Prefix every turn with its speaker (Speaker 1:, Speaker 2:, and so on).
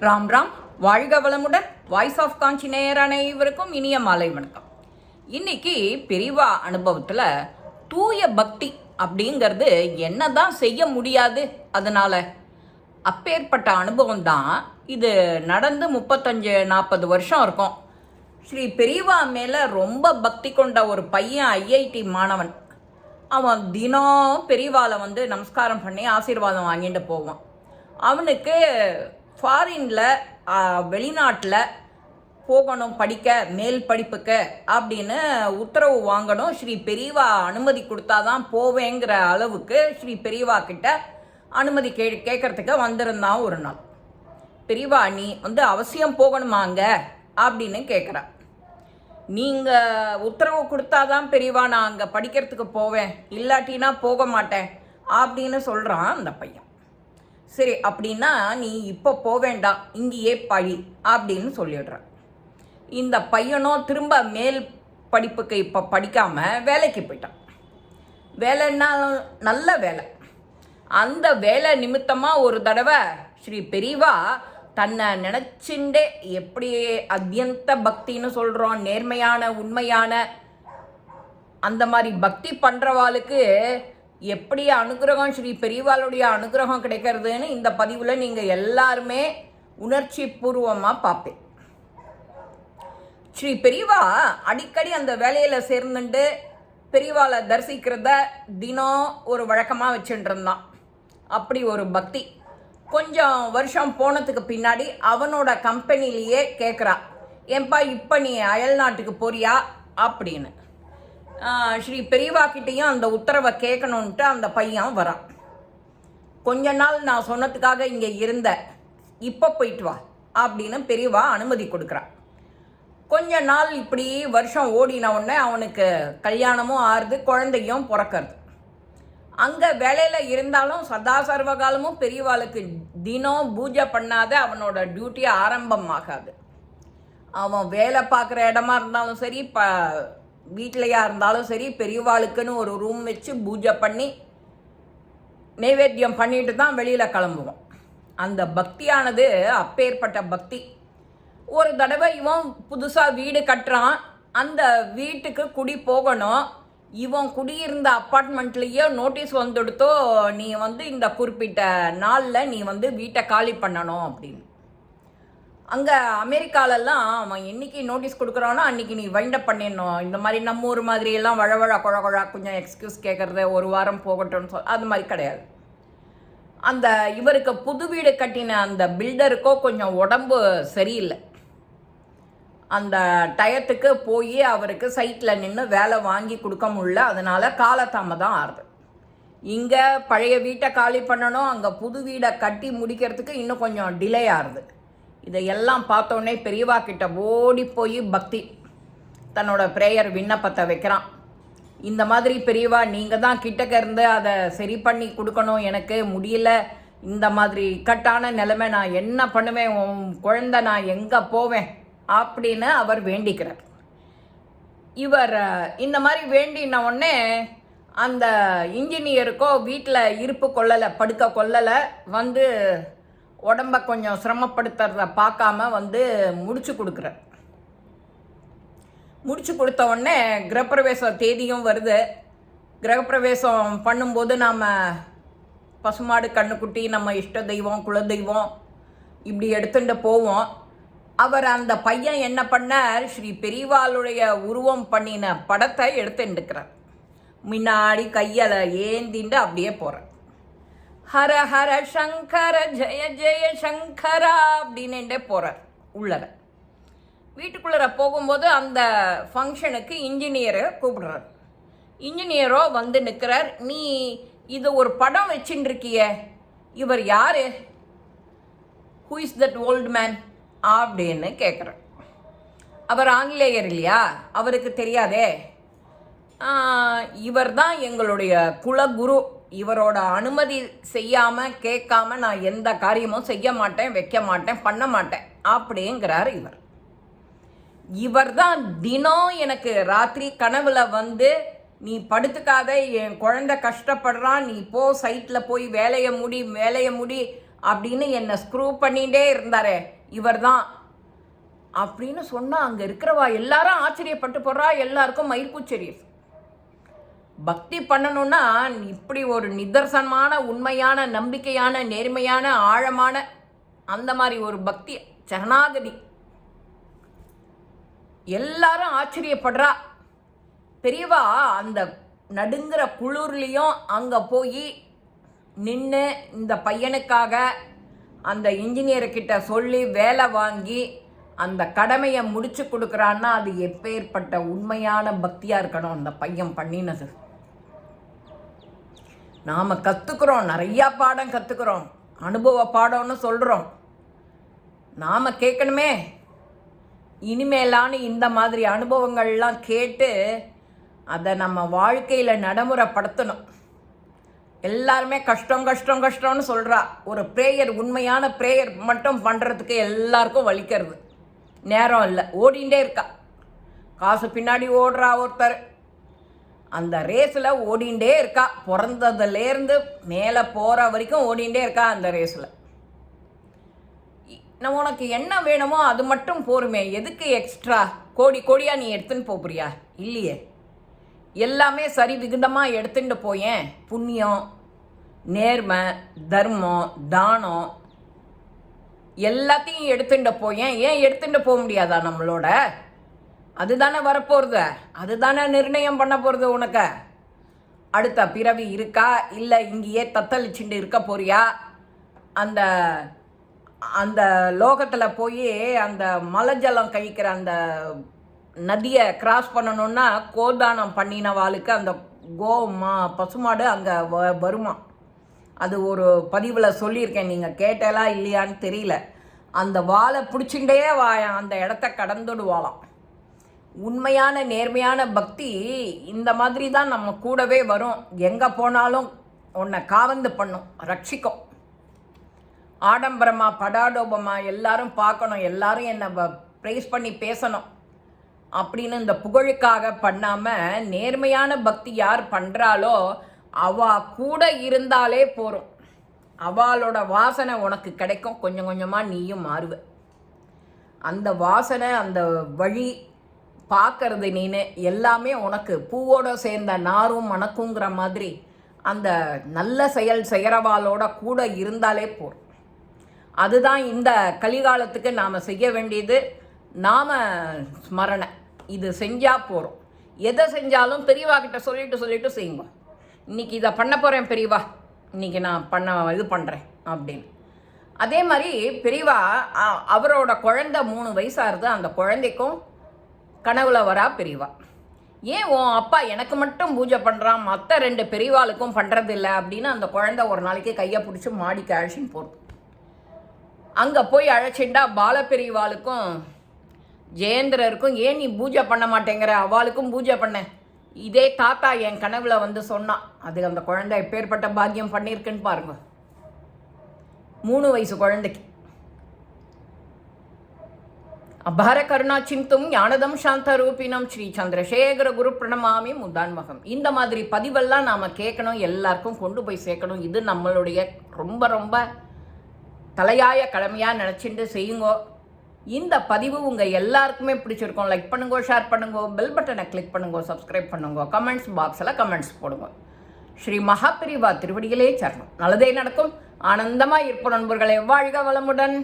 Speaker 1: ராம் ராம். வாழ்க வளமுடன். Voice of காஞ்சி நேயர் அனைவருக்கும் இனிய மாலை வணக்கம். இன்னைக்கு பெரிவா அனுபவத்தில் தூய பக்தி அப்படிங்கிறது என்னதான் செய்ய முடியாது அதனால். அப்பேற்பட்ட அனுபவம் தான் இது நடந்து முப்பத்தஞ்சு நாற்பது வருஷம் இருக்கும். ஸ்ரீ பெரியவா மேலே ரொம்ப பக்தி கொண்ட ஒரு பையன் ஐஐடி மாணவன். அவன் தினம் பெரியவாவில் வந்து நமஸ்காரம் பண்ணி ஆசீர்வாதம் வாங்கிட்டு போவான். அவனுக்கு ஃபாரினில் வெளிநாட்டில் போகணும் படிக்க மேல் படிப்புக்கு அப்படின்னு உத்தரவு வாங்கணும். ஸ்ரீ பெரியவா அனுமதி கொடுத்தாதான் போவேங்கிற அளவுக்கு ஸ்ரீ பெரியவா கிட்ட அனுமதி கே கேட்கறதுக்கு வந்திருந்தான் ஒரு நாள். பெரியவா நீ வந்து அவசியம் போகணுமாங்க அப்படின்னு கேட்குறா நீங்கள் உத்தரவு கொடுத்தாதான் பெரியவா நான் அங்கே படிக்கிறதுக்கு போவேன். இல்லாட்டினா போக மாட்டேன் அப்படின்னு சொல்கிறான் அந்த பையன். சரி அப்படின்னா நீ இப்போ போக வேண்டாம் இங்கேயே பழி அப்படின்னு சொல்லிடுறான். இந்த பையனும் திரும்ப மேல் படிப்புக்கு இப்போ படிக்காமல் வேலைக்கு போயிட்டான். வேலைன்னா நல்ல வேலை. அந்த வேலை நிமித்தமாக ஒரு தடவை ஸ்ரீ பெரியவா தன்னை நினச்சிண்டே எப்படி அத்தியந்த பக்தின்னு சொல்கிறோம் நேர்மையான உண்மையான அந்த மாதிரி பக்தி பண்ணுறவாளுக்கு எப்படி அனுகிரகம் ஸ்ரீ பெரியவாளுடைய அனுகிரகம் கிடைக்கிறதுன்னு இந்த பதிவில் நீங்கள் எல்லாருமே உணர்ச்சி பூர்வமாக பார்ப்பேன். ஸ்ரீ பெரியவா அடிக்கடி அந்த வேலையில் சேர்ந்துட்டு பெரியவாளை தரிசிக்கிறத தினம் ஒரு வழக்கமாக வச்சுட்டுருந்தான். அப்படி ஒரு பக்தி. கொஞ்சம் வருஷம் போனதுக்கு பின்னாடி அவனோட கம்பெனிலேயே கேட்குறா ஏன்பா இப்போ நீ அயல் நாட்டுக்கு போறியா? அப்படின்னு. ஸ்ரீ பெரியவா கிட்டேயும் அந்த உத்தரவை கேட்கணுன்ட்டு அந்த பையன் வரான். கொஞ்ச நாள் நான் சொன்னதுக்காக இங்கே இருந்த இப்போ போயிட்டு வா அப்படின்னு பெரியவா அனுமதி கொடுக்குறான். கொஞ்ச நாள் இப்படி வருஷம் ஓடின உடனே அவனுக்கு கல்யாணமும் ஆறுது குழந்தையும் பிறக்கிறது. அங்கே வேலையில் இருந்தாலும் சதா சர்வகாலமும் பெரியவாளுக்கு தினம் பூஜை பண்ணாத அவனோட டியூட்டி ஆரம்பமாகாது. அவன் வேலை பார்க்குற இடமா இருந்தாலும் சரி ப வீட்டிலையா இருந்தாலும் சரி பெரியவாளுக்குன்னு ஒரு ரூம் வச்சு பூஜை பண்ணி நைவேத்தியம் பண்ணிட்டு தான் வெளியில் கிளம்புவோம். அந்த பக்தியானது அப்பேற்பட்ட பக்தி. ஒரு தடவை இவன் புதுசாக வீடு கட்டுறான். அந்த வீட்டுக்கு குடி போகணும். இவன் குடியிருந்த அப்பார்ட்மெண்ட்லேயே நோட்டீஸ் வந்துடுத்தோ நீ வந்து இந்த குறிப்பிட்ட நாளில் நீ வந்து வீட்டை காலி பண்ணணும் அப்படின்னு. அங்கே அமெரிக்காலெல்லாம் அவன் என்னைக்கு நோட்டீஸ் கொடுக்குறானோ அன்றைக்கி நீ வைண்டப் பண்ணிடணும். இந்த மாதிரி நம்ம ஊர் மாதிரி எல்லாம் வழவழ குழ குழா கொஞ்சம் எக்ஸ்கியூஸ் கேட்குறது ஒரு வாரம் போகட்டும்னு சொல் அது மாதிரி கிடையாது. அந்த இவருக்கு புது வீடு கட்டின அந்த பில்டருக்கோ கொஞ்சம் உடம்பு சரியில்லை. அந்த டயத்துக்கு போய் அவருக்கு சைட்டில் நின்று வேலை வாங்கி கொடுக்க முடியல. அதனால் காலதாமதம் ஆறுது இங்கே பழைய வீட்டை காலி பண்ணணும் அங்கே புது வீடை கட்டி முடிக்கிறதுக்கு இன்னும் கொஞ்சம் டிலே ஆகுது. இதையெல்லாம் பார்த்தோன்னே பெரியவா கிட்ட ஓடி போய் பக்தி. தன்னோட ப்ரேயர் விண்ணப்பத்தை வைக்கிறான். இந்த மாதிரி பெரியவா நீங்கள் தான் கிட்டக்க இருந்து அதை சரி பண்ணி கொடுக்கணும் எனக்கு முடியல. இந்த மாதிரி இக்கட்டான நிலைமை நான் என்ன பண்ணுவேன் உன் குழந்தை நான் எங்கே போவேன் அப்படின்னு அவர் வேண்டிக்கிறார். இவர் இந்த மாதிரி வேண்டின உடனே அந்த இன்ஜினியருக்கோ வீட்டில் இருப்பு கொள்ளலை படுக்க கொள்ளலை வந்து உடம்ப கொஞ்சம் சிரமப்படுத்துறத பார்க்காம வந்து முடிச்சு கொடுக்குறார் முடிச்சு கொடுத்த உடனே கிரகப்பிரவேச தேதியும் வருது. கிரகப்பிரவேசம் பண்ணும்போது நாம் பசுமாடு கண்ணுக்குட்டி நம்ம இஷ்ட தெய்வம் குலதெய்வம் இப்படி எடுத்துட்டு போவோம். அவர் அந்த பையன் என்ன பண்ணார்? ஸ்ரீ பெரியவாளுடைய உருவம் பண்ணின படத்தை எடுத்துட்டுக்கிறார் முன்னாடி கையில் ஏந்திண்டு அப்படியே போகிறார் ஹர ஹர சங்கர ஜெய ஜெய சங்கரா அப்படின்னுட்டே போகிறார் உள்ளர. வீட்டுக்குள்ளே போகும்போது அந்த ஃபங்க்ஷனுக்கு இன்ஜினியரை கூப்பிடுறார். இன்ஜினியரோ வந்து நிற்கிறார் நீ இது ஒரு படம் வச்சுட்டுருக்கிய இவர் யார்? Who is that old man அப்படின்னு கேட்குறார் அவர் ஆங்கிலேயர் இல்லையா? அவருக்கு தெரியாதே. இவர் தான் எங்களுடைய குலகுரு. இவரோட அனுமதி செய்யாமல் கேட்காம நான் எந்த காரியமும் செய்ய மாட்டேன் வைக்க மாட்டேன் பண்ண மாட்டேன் அப்படிங்கிறார் இவர். இவர் தான் தினம் எனக்கு ராத்திரி கனவுல வந்து நீ படுத்துக்காத என் குழந்தை கஷ்டப்படுறான் நீ போ சைட்டில் போய் வேலையை முடி வேலையை முடி அப்படின்னு என்னை ஸ்க்ரூ பண்ணிகிட்டே இருந்தாரே இவர் தான் அப்படின்னு சொன்னால் அங்கே இருக்கிறவா எல்லாரும் ஆச்சரியப்பட்டு போடுறா எல்லாருக்கும் மயிர்கூச்சரியது பக்தி பண்ணணும்னா இப்படி ஒரு நிதர்சனமான உண்மையான நம்பிக்கையான நேர்மையான ஆழமான அந்த மாதிரி ஒரு பக்தி சரணாகதி எல்லாரும் ஆச்சரியப்படுறா. பெரியவா அந்த நடுங்கிற குளிர்லேயும் அங்கே போய் நின்று இந்த பையனுக்காக அந்த இன்ஜினியர்கிட்ட சொல்லி வேலை வாங்கி அந்த கடமையை முடிச்சு கொடுக்குறான்னா அது எப்பேற்பட்ட உண்மையான பக்தியாக இருக்கணும் அந்த பையன் பண்ணினது. நாம் கற்றுக்குறோம் நிறையா பாடம் கற்றுக்குறோம் அனுபவ பாடம்னு சொல்கிறோம் நாம் கேட்கணுமே. இனிமேலான இந்த மாதிரி அனுபவங்கள்லாம் கேட்டு அதை நம்ம வாழ்க்கையில் நடைமுறைப்படுத்தணும். எல்லாருமே கஷ்டம் கஷ்டம் கஷ்டம்னு சொல்கிறா ஒரு ப்ரேயர் உண்மையான ப்ரேயர் மட்டும் பண்ணுறதுக்கு எல்லாருக்கும் வலிக்கிறது. நேரம் இல்லை. ஓடிண்டே இருக்கா. காசு பின்னாடி ஓடுறா ஒருத்தர். அந்த ரேஸில் ஓடிண்டே இருக்கா. பிறந்ததுலேருந்து மேலே போகிற வரைக்கும் ஓடிண்டே இருக்கா அந்த ரேஸில் நான் உனக்கு என்ன வேணுமோ அது மட்டும் போருமே. எதுக்கு எக்ஸ்ட்ரா கோடி கோடியாக நீ எடுத்துன்னு போறியா இல்லையே. எல்லாமே சரி விகிதமாக எடுத்துட்டு போயேன். புண்ணியம் நேர்மை தர்மம் தானம் எல்லாத்தையும் எடுத்துட்டு போயேன். ஏன் எடுத்துட்டு போக முடியாதா நம்மளோட? அதுதானே வரப்போகிறது அதுதானே நிர்ணயம் பண்ண போகிறது உனக்கு? அடுத்த பிறவி இருக்கா? இல்லை இங்கேயே தத்தளிச்சுண்டு இருக்க போறியா? அந்த அந்த லோகத்தில் போய் அந்த மலைஜலம் கழிக்கிற அந்த நதியை கிராஸ் பண்ணணும்னா கோதானம் பண்ணினவாளுக்கு அந்த கோ மா பசுமாடு அங்கே வ வருமா? அது ஒரு பதிவில் சொல்லியிருக்கேன். நீங்கள் கேட்டலாம் இல்லையான்னு தெரியல. அந்த வாழை பிடிச்சிண்டே வா அந்த இடத்த கடந்துடுவாளாம். உண்மையான நேர்மையான பக்தி இந்த மாதிரி தான் நம்ம கூடவே வரும். எங்கே போனாலும் உன்னை காவந்து பண்ணும். ரட்சிக்கும். ஆடம்பரமாக படாடோபமாக எல்லாரும் பார்க்கணும். எல்லாரும் என்னை ப்ரைஸ் பண்ணி பேசணும். அப்படின்னு இந்த புகழுக்காக பண்ணாமல் நேர்மையான பக்தி யார் பண்ணுறாளோ அவா கூட இருந்தாலே போகிறோம் அவளோட வாசனை உனக்கு கிடைக்கும். கொஞ்சம் கொஞ்சமாக நீயும் மாறுவ. அந்த வாசனை அந்த வழி பார்க்கறது நீனு எல்லாமே உனக்கு. பூவோட சேர்ந்த நாரும் மணக்குங்கிற மாதிரி அந்த நல்ல செயல் செய்கிறவாளோட கூட இருந்தாலே போதும். அதுதான் இந்த கலிகாலத்துக்கு நாம் செய்ய வேண்டியது. நாம ஸ்மரணை. இது செஞ்சால் போகிறோம் எதை செஞ்சாலும் பெரியவா கிட்ட சொல்லிட்டு சொல்லிட்டு செய்யுங்க. இன்னைக்கு இதை பண்ண போகிறேன் பெரியவா. இன்னைக்கு நான் பண்ண இது பண்ணுறேன் அப்படின்னு. அதே மாதிரி பெரியவா அ- அவரோட குழந்தை மூணு வயசாகுது அந்த குழந்தைக்கும் கனவுல வரா பெரியவா ஏன் உன் அப்பா எனக்கு மட்டும் பூஜை பண்ணுறான் மற்ற ரெண்டு பெரியவாளுக்கும் பண்ணுறது இல்லை அப்படின்னு அந்த குழந்தை ஒரு நாளைக்கு கையை பிடிச்சி மாடிக்கு அழைச்சின்னு போகிறோம் அங்கே போய் அழைச்சிட்டா பால பெரியவாளுக்கும் ஜெயேந்திரருக்கும் ஏன் நீ பூஜை பண்ண மாட்டேங்கிற? அவளுக்கும் பூஜை பண்ண. இதே தாத்தா என் கனவுல வந்து சொன்னான் அது அந்த குழந்தை எப்பேற்பட்ட பாக்கியம் பண்ணியிருக்குன்னு பாருங்க. மூணு வயசு குழந்தைக்கு. அபார கருணா சிந்தும் ஞானதம் சாந்த ரூபினம் ஸ்ரீ சந்திரசேகர குரு பிரணமாமி முதான்மகம் இந்த மாதிரி பதிவெல்லாம் நாம் கேட்கணும் எல்லாருக்கும் கொண்டு போய் சேர்க்கணும். இது நம்மளுடைய ரொம்ப ரொம்ப தலையாய கடமையாக நினச்சிட்டு செய்யுங்கோ. இந்த பதிவு உங்கள் எல்லாருக்குமே பிடிச்சிருக்கும். லைக் பண்ணுங்கோ ஷேர் பண்ணுங்கோ பெல் பட்டனை கிளிக் பண்ணுங்க சப்ஸ்கிரைப் பண்ணுங்கோ கமெண்ட்ஸ் பாக்ஸில் கமெண்ட்ஸ் போடுங்க. ஸ்ரீ மகாபிரிவா திருவடிகளே சரணம். நல்லதே நடக்கும். ஆனந்தமாக இருப்போம் நண்பர்களே. வாழ்க வளமுடன்.